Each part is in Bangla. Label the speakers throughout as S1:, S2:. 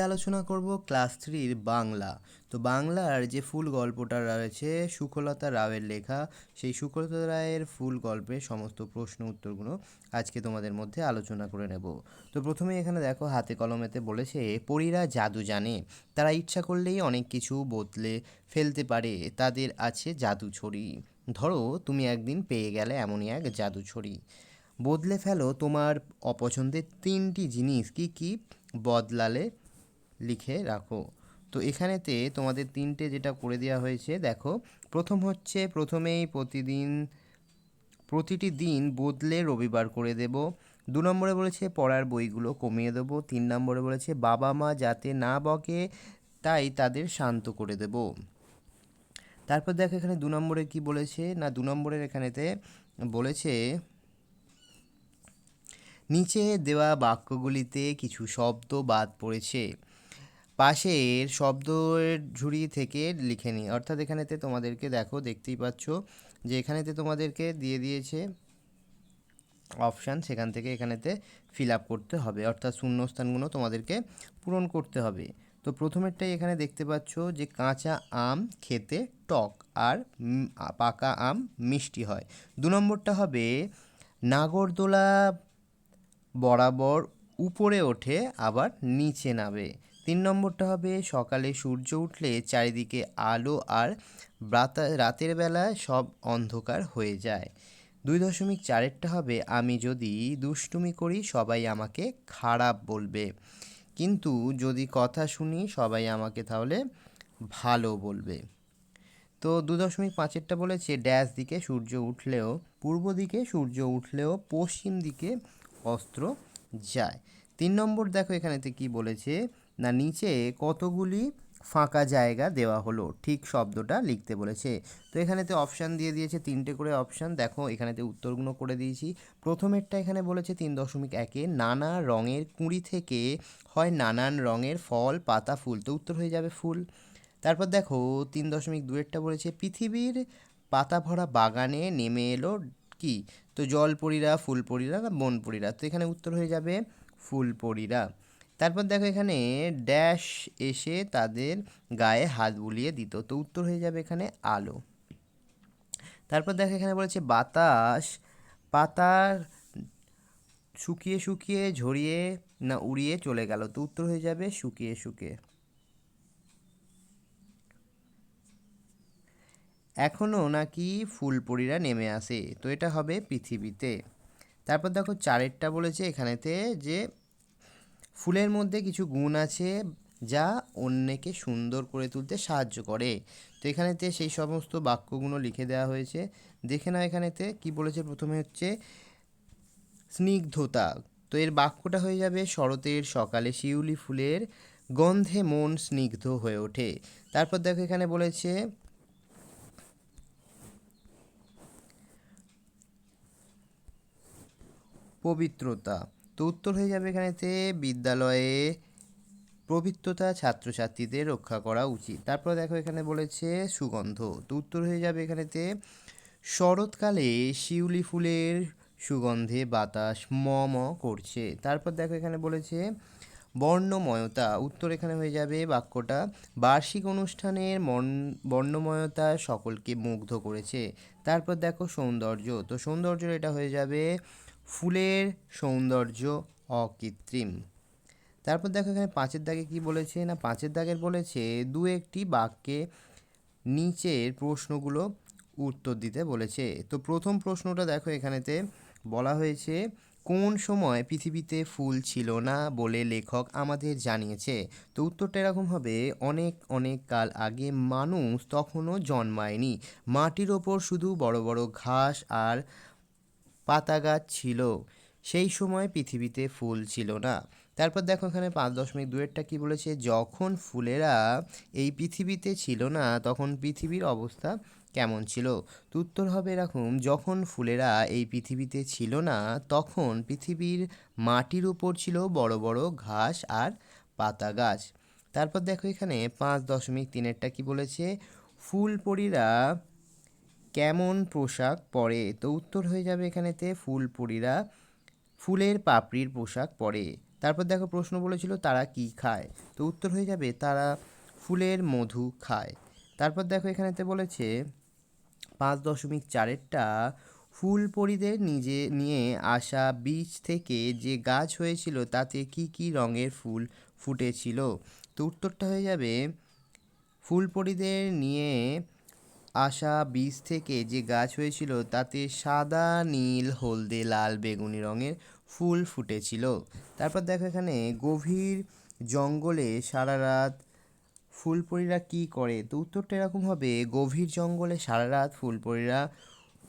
S1: আলোচনা করব ক্লাস থ্রির বাংলা। তো বাংলার যে ফুল গল্পটা রয়েছে সুকলতা রাওয়ের লেখা, সেই সুকলতা রায়ের ফুল গল্পের সমস্ত প্রশ্ন উত্তরগুলো আজকে তোমাদের মধ্যে আলোচনা করে নেব। তো প্রথমে এখানে দেখো, হাতে কলমেতে বলেছে, পরীরা জাদু জানে। তারা ইচ্ছা করলেই অনেক কিছু বদলে ফেলতে পারে। তাদের আছে জাদু ছড়ি। ধরো, তুমি একদিন পেয়ে গেলে এমনই এক জাদু ছড়ি। বদলে ফেলো তোমার অপছন্দের তিনটি জিনিস। কি কি? বদলালে লিখে রাখো। তো এখানেতে তোমাদের তিনটে যেটা করে দেওয়া হয়েছে, দেখো, প্রথম হচ্ছে প্রথমেই প্রতিদিন, প্রতিটি দিন বদলে রবিবার করে দেব। দু নম্বরে বলেছে পড়ার বইগুলো কমিয়ে দেবো। তিন নম্বরে বলেছে বাবা মা যাতে না বকে, তাই তাদের শান্ত করে দেব। তারপর দেখো এখানে দু নম্বরে কি বলেছে? না, দু নম্বরের এখানেতে বলেছে, নিচে দেওয়া বাক্যগুলিতে কিছু শব্দ বাদ পড়েছে। পাশের শব্দের ঝুড়ি থেকে লিখে নিই। অর্থাৎ এখানেতে তোমাদেরকে দেখো, দেখতেই পাচ্ছ যে এখানেতে তোমাদেরকে দিয়ে দিয়েছে অপশান, সেখান থেকে এখানেতে ফিল আপ করতে হবে। অর্থাৎ শূন্যস্থানগুলো তোমাদেরকে পূরণ করতে হবে। তো প্রথমেরটাই এখানে দেখতে পাচ্ছ যে কাঁচা আম খেতে টক আর পাকা আম মিষ্টি হয়। দু নম্বরটা হবে, নাগরদোলা বরাবর উপরে ওঠে, আবার নিচে নামে। তিন নম্বরটা হবে, সকালে সূর্য উঠলে চারিদিকে আলো আর রাতের বেলা সব অন্ধকার হয়ে যায়। দুই দশমিক চারেরটা হবে, আমি যদি দুষ্টুমি করি, সবাই আমাকে খারাপ বলবে। কিন্তু যদি কথা শুনি, সবাই আমাকে তাহলে ভালো বলবে। তো দু দশমিক পাঁচেরটা বলেছে, ড্যাশ দিকে সূর্য উঠলেও, পূর্ব দিকে সূর্য উঠলেও পশ্চিম দিকে অস্ত্র যায়। তিন নম্বর দেখো এখানেতে কি বলেছে না নিচে কতগুলি ফাঁকা জায়গা দেওয়া হলো? ঠিক শব্দটা লিখতে বলেছে। তো এখানেতে অপশান দিয়ে দিয়েছে, তিনটে করে অপশান দেখো, এখানেতে উত্তরগুলো করে দিয়েছি। প্রথমেরটা এখানে বলেছে তিন দশমিক একে। নানা রঙের কুঁড়ি থেকে হয় নানান রঙের ফল, পাতা, ফুল। তো উত্তর হয়ে যাবে ফুল। তারপর দেখো, তিন দশমিক দুয়েরটা বলেছে, পৃথিবীর পাতা ভরা বাগানে নেমে এলো কি? তো জলপরীরা, ফুলপরীরা না বনপরীরা। তো এখানে উত্তর হয়ে যাবে ফুলপরীরা। তারপর দেখো এখানে ড্যাশ এসে তাদের গায়ে হাত বুলিয়ে দিত। তো উত্তর হয়ে যাবে এখানে আলো। তারপর দেখো এখানে বলেছে বাতাস, পাতার শুকিয়ে শুকিয়ে ঝরিয়ে না উড়িয়ে চলে গেল। তো উত্তর হয়ে যাবে শুকিয়ে শুকিয়ে। এখনও নাকি ফুলপরীরা নেমে আসে। তো এটা হবে পৃথিবীতে। তারপর দেখো চারেরটা বলেছে এখানেতে যে ফুলের মধ্যে কিছু গুণ আছে যা অন্যকে সুন্দর করে তুলতে সাহায্য করে। তো এখানেতে সেই সমস্ত বাক্যগুলো লিখে দেওয়া হয়েছে। দেখে না এখানেতে কি বলেছে। প্রথমে হচ্ছে, স্নিগ্ধতা। তো এর বাক্যটা হয়ে যাবে, শরতের সকালে শিউলি ফুলের গন্ধে মন স্নিগ্ধ হয়ে ওঠে। তারপর দেখো এখানে বলেছে, পবিত্রতা। তো উত্তর হয়ে যাবে এখানেতে, বিদ্যালয়ে পবিত্রতা ছাত্রছাত্রীদের রক্ষা করা উচিত। তারপর দেখো এখানে বলেছে, সুগন্ধ। তো উত্তর হয়ে যাবে এখানেতে, শরৎকালে শিউলি ফুলের সুগন্ধে বাতাস ম ম করছে। তারপর দেখো এখানে বলেছে, বর্ণময়তা। উত্তর এখানে হয়ে যাবে বাক্যটা, বার্ষিক অনুষ্ঠানের মন, বর্ণময়তা সকলকে মুগ্ধ করেছে। তারপর দেখো সৌন্দর্য। তো সৌন্দর্য এটা হয়ে যাবে ফুলের সৌন্দর্য অকৃত্রিম। তারপর দেখো এখানে পাঁচের দাগে কি বলেছে? না, পাঁচের দাগের বলেছে, দু একটি বাক্যে নিচের প্রশ্নগুলো উত্তর দিতে বলেছে। তো প্রথম প্রশ্নটা দেখো এখানেতে বলা হয়েছে, কোন সময় পৃথিবীতে ফুল ছিল না বলে লেখক আমাদের জানিয়েছে? তো উত্তরটা এরকম হবে, অনেক অনেক কাল আগে মানুষ তখনও জন্মায়নি। মাটির ওপর শুধু বড় বড় ঘাস আর পাতা গাছ ছিল। সেই সময় পৃথিবীতে ফুল ছিল না। তারপর দেখো এখানে পাঁচ দশমিক দুয়েরটা কী বলেছে? যখন ফুলেরা এই পৃথিবীতে ছিল না, তখন পৃথিবীর অবস্থা কেমন ছিল? তো উত্তর হবে এরকম, যখন ফুলেরা এই পৃথিবীতে ছিল না, তখন পৃথিবীর মাটির উপর ছিল বড় বড় ঘাস আর পাতা গাছ তারপর দেখো এখানে পাঁচ দশমিক তিনেরটা কি বলেছে? ফুলপরীরা কেমন পোশাক পরে? তো উত্তর হয়ে যাবে এখানেতে ফুলপরীরা ফুলের পাপড়ির পোশাক পরে। তারপর দেখো প্রশ্ন বলেছিল, তারা কি খায়? তো উত্তর হয়ে যাবে, তারা ফুলের মধু খায়। তারপর দেখো এখানেতে বলেছে, পাঁচ দশমিক চারেরটা ফুল পরিদের নিজে নিয়ে আসা বীজ থেকে যে গাছ হয়েছিল, তাতে কি কি রঙের ফুল ফুটেছিল? তো উত্তরটা হয়ে যাবে ফুল পরিদের নিয়ে আসা বীজ থেকে যে গাছ হয়েছিল, তাতে সাদা, নীল, হলদে, লাল, বেগুনি রঙের ফুল ফুটেছিল। তারপর দেখো এখানে, গভীর জঙ্গলে সারা রাত ফুলপরীরা কি করে? তো উত্তরটা এরকম হবে, গভীর জঙ্গলে সারা রাত ফুলপরীরা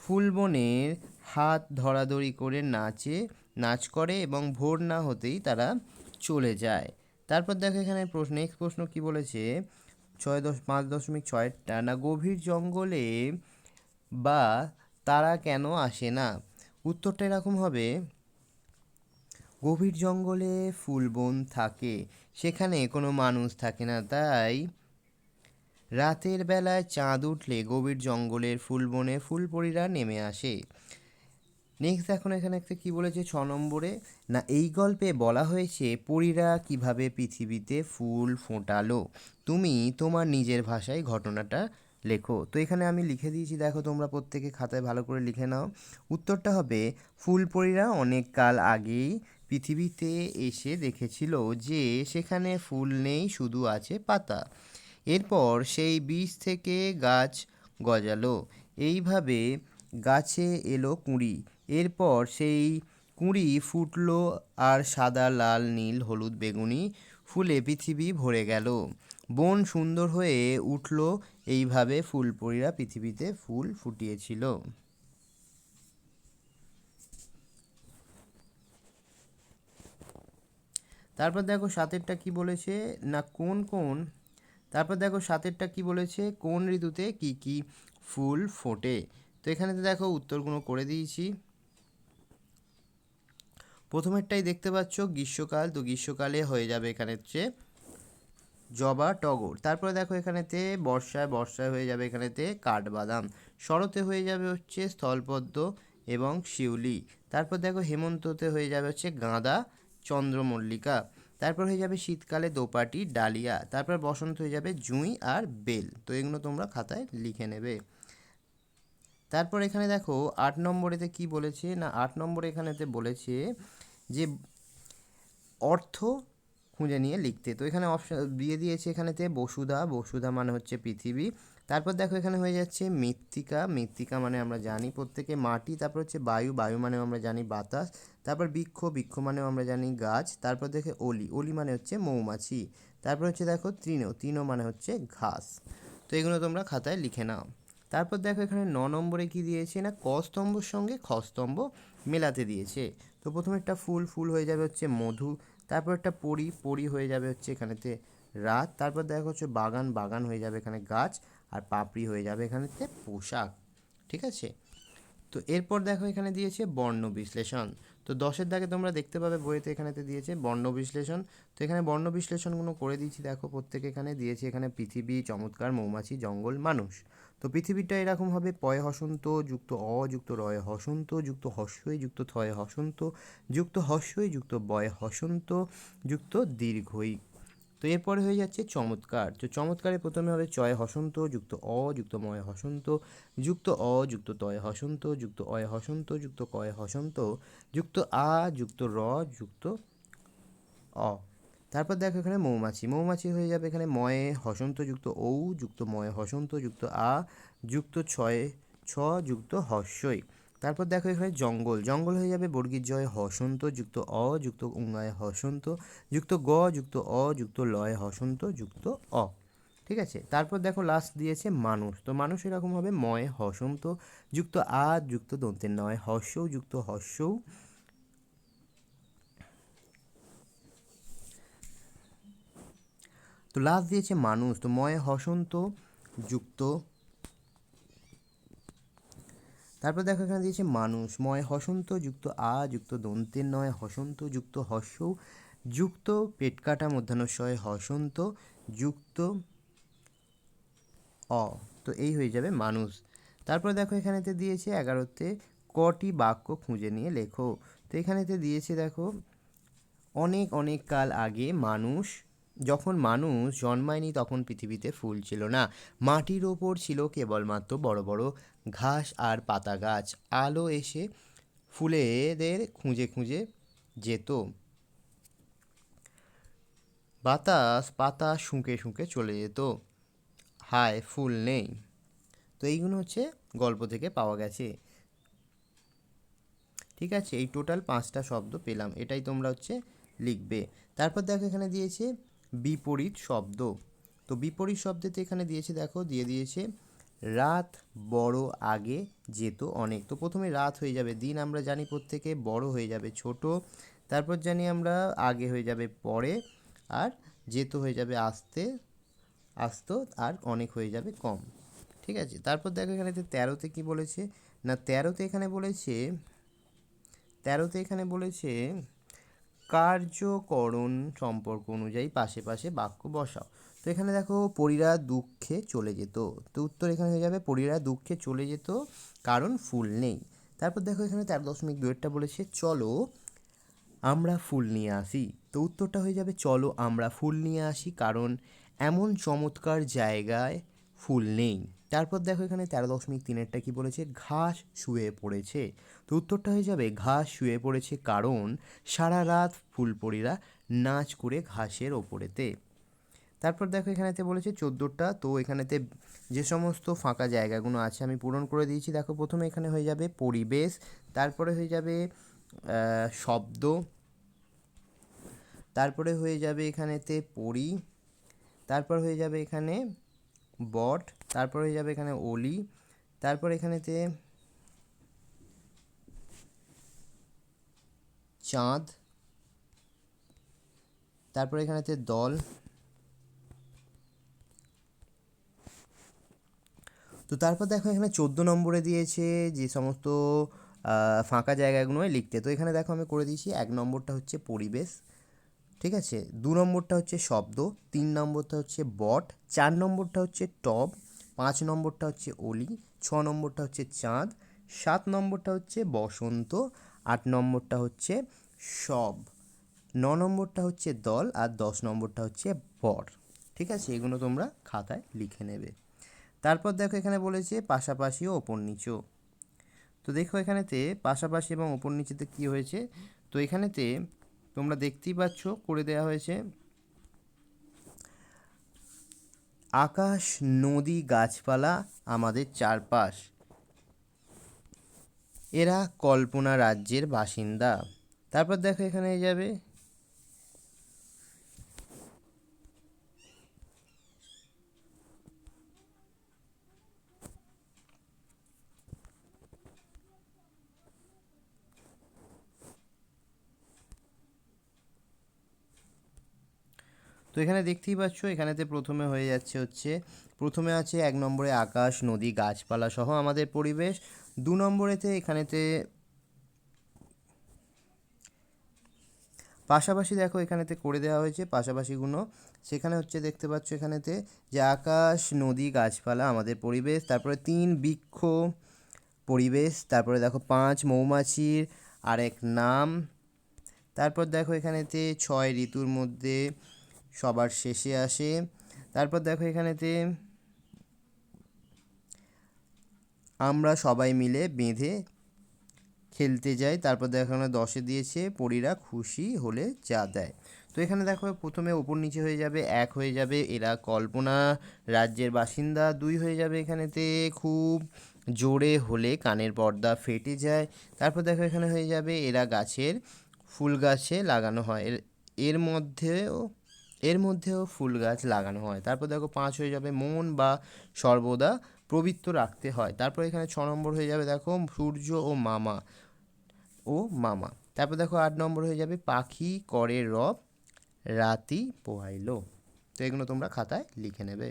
S1: ফুলবনের হাত ধরাধরি করে নাচে, নাচ করে এবং ভোর না হতেই তারা চলে যায়। তারপর দেখো এখানে প্রশ্ন, নেক্সট প্রশ্ন কি বলেছে? ছয় দশ, পাঁচ দশমিক ছয়টা না গভীর জঙ্গলে বা তারা কেন আসে না? উত্তরটা এরকম হবে। গভীর জঙ্গলে ফুলবন থাকে, সেখানে কোনো মানুষ থাকে না, তাই রাতের বেলায় চাঁদ উঠলে গভীর জঙ্গলের ফুলবনে ফুলপরীরা নেমে আসে। নেক্সট এখন এখানে একটা কি বলেছে? ছ নম্বরে, না, এই গল্পে বলা হয়েছে, পরীরা কীভাবে পৃথিবীতে ফুল ফোটালো? তুমি তোমার নিজের ভাষায় ঘটনাটা লেখো। তো এখানে আমি লিখে দিয়েছি, দেখো তোমরা প্রত্যেকে খাতায় ভালো করে লিখে নাও। উত্তরটা হবে ফুলপরীরা অনেক কাল আগেই পৃথিবীতে এসে দেখেছিল যে সেখানে ফুল নেই, শুধু আছে পাতা। এরপর সেই বীজ থেকে গাছ গজালো। এইভাবে গাছে এলো কুঁড়ি। এরপর সেই কুঁড়ি ফুটলো আর সাদা, লাল, নীল, হলুদ, বেগুনি ফুলে পৃথিবী ভরে গেল। বন সুন্দর হয়ে উঠল। এইভাবে ফুলপরীরা পৃথিবীতে ফুল ফুটিয়েছিল। তারপর দেখো সাতেরটা কি বলেছে? না, কোন কোন? তারপর দেখো সাতেরটা কি বলেছে? কোন ঋতুতে কি কি ফুল ফোটে? তো এখানে তো দেখো উত্তরগুলো করে দিয়েছি। প্রথমেরটাই দেখতে পাচ্ছ, গ্রীষ্মকাল। তো গ্রীষ্মকালে হয়ে যাবে এখানে হচ্ছে জবা, টগর। তারপরে দেখো এখানেতে বর্ষায় বর্ষায় হয়ে যাবে এখানেতে কাঠবাদাম। শরতে হয়ে যাবে হচ্ছে স্থলপদ্ম এবং শিউলি। তারপর দেখো হেমন্ততে হয়ে যাবে হচ্ছে গাঁদা, চন্দ্রমল্লিকা। তারপর হয়ে যাবে শীতকালে দোপাটি, ডালিয়া। তারপর বসন্ত হয়ে যাবে জুঁই আর বেল। তো এগুলো তোমরা খাতায় লিখে নেবে। তারপর এখানে দেখো আট নম্বরেতে কি বলেছে? না, আট নম্বরে এখানেতে বলেছে যে অর্থ খুঁজে নিয়ে লিখতে। তো এখানে অপশন দিয়ে দিয়েছে এখানেতে বসুধা। বসুধা মানে হচ্ছে পৃথিবী। তারপর দেখো এখানে হয়ে যাচ্ছে মৃত্তিকা। মৃত্তিকা মানে আমরা জানি প্রত্যেকে মাটি, তারপর হচ্ছে বায়ু। বায়ু মানেও আমরা জানি বাতাস। তারপর বৃক্ষ। বৃক্ষ মানেও আমরা জানি গাছ। তারপর দেখে অলি। অলি মানে হচ্ছে মৌমাছি। তারপর হচ্ছে দেখো তৃণ। তৃণ মানে হচ্ছে ঘাস। তো এগুলো তোমরা খাতায় লিখে নাও। তারপর দেখো এখানে ন নম্বরে কি দিয়েছে না? ক স্তম্ভর সঙ্গে খ স্তম্ভ। মেলাতে দিয়েছে। তো প্রথমে একটা ফুল ফুল হয়ে যাবে হচ্ছে মধু, তারপর একটা পরি পরি হয়ে যাবে হচ্ছে এখানেতে রাত, তারপর দেখো হচ্ছে বাগান বাগান হয়ে যাবে এখানে গাছ, আর পাপড়ি হয়ে যাবে এখানেতে পোশাক, ঠিক আছে? তো এরপর দেখো এখানে দিয়েছে বর্ণ বিশ্লেষণ। তো দশের দাগে তোমরা দেখতে পাবে বইতে এখানেতে দিয়েছে বর্ণ বিশ্লেষণ। তো এখানে বর্ণ বিশ্লেষণগুলো করে দিয়েছি, দেখো প্রত্যেকে এখানে দিয়েছে এখানে পৃথিবী, চমৎকার মৌমাছি, জঙ্গল, মানুষ। তো পৃথিবীটা এরকম হবে, পয় হসন্ত, যুক্ত অ, যুক্ত রয় হসন্ত, যুক্ত হস্যই, যুক্ত থয় হসন্ত, যুক্ত হস্যই, যুক্ত বয় হসন্ত, যুক্ত দীর্ঘই। তো এরপরে হয়ে যাচ্ছে চমৎকার। তো চমৎকারে প্রথমে হবে চয় হসন্ত, যুক্ত অ, যুক্ত ময় হসন্ত, যুক্ত অ, যুক্ত তয় হসন্ত, যুক্ত অয় হসন্ত, যুক্ত কয় হসন্ত, যুক্ত আ, যুক্ত র, যুক্ত অ। তারপর দেখো এখানে মৌমাছি। মৌমাছি হয়ে যাবে এখানে ময়ে হসন্ত যুক্ত ঔ যুক্ত ময়ে হসন্ত যুক্ত আ যুক্ত ছয় ছ যুক্ত হস্যই। তারপর দেখো এখানে জঙ্গল। জঙ্গল হয়ে যাবে বর্গীর জয় হসন্ত যুক্ত অ যুক্ত উঙ্গায় হসন্ত যুক্ত গ যুক্ত অ যুক্ত লয় হসন্ত যুক্ত অ। ঠিক আছে? তারপর দেখো লাস্ট দিয়েছে মানুষ। তো মানুষ এরকম হবে ময় হসন্ত যুক্ত আ যুক্ত দন্তের নয় হস্য যুক্ত হস্যও তো লাস্ট দিয়েছে মানুষ, তো ময় হসন্ত যুক্ত। তারপর দেখো এখানে দিয়েছে মানুষ, ময় হসন্ত যুক্ত আ, যুক্ত দন্তের নয়, হসন্ত যুক্ত হস্য, যুক্ত পেট কাটা মধ্যাহ্নশয় হসন্ত, যুক্ত অ। তো এই হয়ে যাবে মানুষ। তারপর দেখো এখানেতে দিয়েছে এগারোতে কটি বাক্য খুঁজে নিয়ে লেখো। তো এখানেতে দিয়েছে দেখো, অনেক অনেক কাল আগে মানুষ যখন মানুষ জন্মায়নি তখন পৃথিবীতে ফুল ছিল না। মাটির ওপর ছিল কেবলমাত্র বড় বড় ঘাস আর পাতা গাছ। আলো এসে ফুলেদের খুঁজে খুঁজে যেত। বাতাস পাতা শুঁকে শুঁকে চলে যেত। হায়, ফুল নেই। তো এইগুলো হচ্ছে গল্প থেকে পাওয়া গেছে। ঠিক আছে, এই টোটাল পাঁচটা শব্দ পেলাম। এটাই তোমরা হচ্ছে লিখবে। তারপর দেখো এখানে দিয়েছে বিপরীত শব্দ। তো বিপরীত শব্দতে এখানে দিয়েছে, দেখো, দিয়ে দিয়েছে, রাত বড় আগে যেত অনেক। তো প্রথমে রাত হয়ে যাবে, দিন আমরা জানি প্রত্যেকে বড় হয়ে যাবে, ছোট। তারপর জানি আমরা আগে হয়ে যাবে, পরে, আর যেত হয়ে যাবে, আসতে, আসতো, আর অনেক হয়ে যাবে, কম। ঠিক আছে? তারপর দেখো এখানে তেরোতে কি বলেছে? না, তেরোতে এখানে বলেছে, তেরোতে এখানে বলেছে কার্যকরণ সম্পর্ক অনুযায়ী পাশে পাশে বাক্য বসাও। তো এখানে দেখো, পরীরা দুঃখে চলে যেত। তো উত্তর এখানে হয়ে যাবে, পরীরা দুঃখে চলে যেত কারণ ফুল নেই। তারপর দেখো এখানে তেরো দশমিক দুয়েরটা বলেছে, চলো আমরা ফুল নিয়ে আসি। তো উত্তরটা হয়ে যাবে, চলো আমরা ফুল নিয়ে আসি কারণ এমন চমৎকার জায়গায় ফুল নেই। তারপর দেখো এখানে তেরো দশমিক তিনেরটা কি বলেছে? ঘাস শুয়ে পড়েছে। তো উত্তরটা হয়ে যাবে, ঘাস শুয়ে পড়েছে কারণ সারা রাত ফুলপরিরা নাচ করে ঘাসের ওপরেতে। তারপর দেখো এখানেতে বলেছে চোদ্দোটা, তো এখানেতে যে সমস্ত ফাঁকা জায়গাগুলো আছে আমি পূরণ করে দিয়েছি। দেখো প্রথমে এখানে হয়ে যাবে পরিবেশ, তারপরে হয়ে যাবে শব্দ, তারপরে হয়ে যাবে এখানেতে পরি, তারপর হয়ে যাবে এখানে বট তারপর হয়ে যাবে এখানে ওলি তারপর এখানেতে চাঁদ। তারপর এখানেতে দল। তো তারপর দেখো এখানে চোদ্দ নম্বরে দিয়েছে যে সমস্ত ফাঁকা জায়গাগুলোয় লিখতে। তো এখানে দেখো আমি করে দিয়েছি, এক নম্বরটা হচ্ছে পরিবেশ, ঠিক আছে? দু নম্বরটা হচ্ছে শব্দ, তিন নম্বরটা হচ্ছে বট, চার নম্বরটা হচ্ছে টব পাঁচ নম্বরটা হচ্ছে অলি, ছ নম্বরটা হচ্ছে চাঁদ, সাত নম্বরটা হচ্ছে বসন্ত, আট নম্বরটা হচ্ছে সব, ন নম্বরটা হচ্ছে দল আর দশ নম্বরটা হচ্ছে বর। ঠিক আছে? এগুলো তোমরা খাতায় লিখে নেবে। তারপর দেখো এখানে বলেছে পাশাপাশি ও ওপর নিচও। তো দেখো এখানেতে পাশাপাশি এবং ওপর নিচেতে কি হয়েছে? তো এখানেতে তোমরা দেখতেই পাচ্ছ, করে দেওয়া হয়েছে আকাশ নদী গাছপালা আমাদের চারপাশ। এরা কল্পনা রাজ্যের বাসিন্দা। তারপর দেখো এখানে যাবে। তো এখানে দেখতেই পাচ্ছ, এখানেতে প্রথমে হয়ে যাচ্ছে হচ্ছে, প্রথমে আছে এক নম্বরে আকাশ, নদী, গাছপালা সহ আমাদের পরিবেশ। দু নম্বরেতে এখানেতে পাশাপাশি দেখো এখানেতে করে দেওয়া হয়েছে পাশাপাশিগুলো সেখানে হচ্ছে দেখতে পাচ্ছ এখানেতে যে আকাশ, নদী, গাছপালা আমাদের পরিবেশ, তারপরে তিন বৃক্ষ পরিবেশ, তারপরে দেখো পাঁচ মৌমাছির আরেক নাম। তারপর দেখো এখানেতে ছয় ঋতুর মধ্যে সবার শেষে আসে। তারপর দেখো এখানেতে আমরা সবাই মিলে বেঁধে খেলতে যাই। তারপর দেখো এখানে দশে দিয়েছে, পরীরা খুশি হলে চা দেয়। তো এখানে দেখো প্রথমে ওপর নিচে হয়ে যাবে, এক হয়ে যাবে এরা কল্পনা, রাজ্যের বাসিন্দা। দুই হয়ে যাবে এখানেতে খুব জোরে হলে কানের পর্দা ফেটে যায়। তারপর দেখো এখানে হয়ে যাবে এরা গাছের ফুল গাছে লাগানো হয়। এর মধ্যেও এর মধ্যেও ফুল গাছ লাগানো হয়। তারপর দেখো পাঁচ হয়ে যাবে মন বা সর্বদা পবিত্র রাখতে হয়। তারপর এখানে ছ নম্বর হয়ে যাবে দেখো সূর্য ও মামা ও মামা। তারপর দেখো আট নম্বর হয়ে যাবে পাখি, করে রব, রাতি পোহাইলো। তো এগুলো তোমরা খাতায় লিখে নেবে।